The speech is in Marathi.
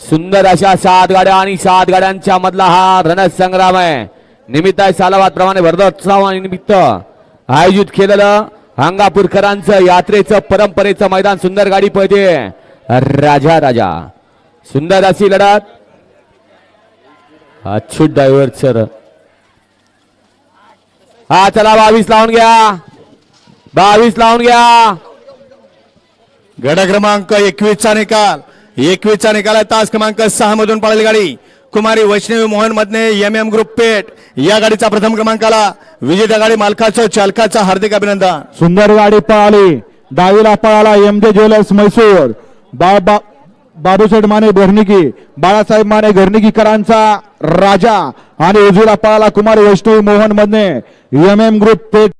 सुंदर अशा सात गाड्या आणि सात गाड्यांच्या मधला हा रणसंग्राम आहे. निमित्त आहे सालावाद प्रमाणे वर्धोत्सवानिमित्त आयोजित केलेलं हंगापूरकरांचं यात्रेचं परंपरेचं मैदान सुंदर गाडी पळते. राजा राजा. सुंदर अशी लढत. अच्युत ड्रायव्हर सर हा चला बावीस लावून घ्या. बावीस लावून घ्या. गड क्रमांक एकवीस चा निकाल. एकवीसचा निकाल आहे तास क्रमांक सहा मधून पळाली गाडी. कुमारी Vaishnavi Mohan Madhane M M group Peth या गाडीचा प्रथम क्रमांकाला विजेता गाडी मालकाचं चालकाचं हार्दिक अभिनंदन. सुंदर गाडी पळाली डावीला पळाला एम जे ज्वेलर्स मैसूर बाबा बाबूसाहेब माने घरनिकी बाळासाहेब माने घरनिकीकरांचा राजा. आणि उजवीला पळाला कुमारी Vaishnavi Mohan Madhane M M group Peth.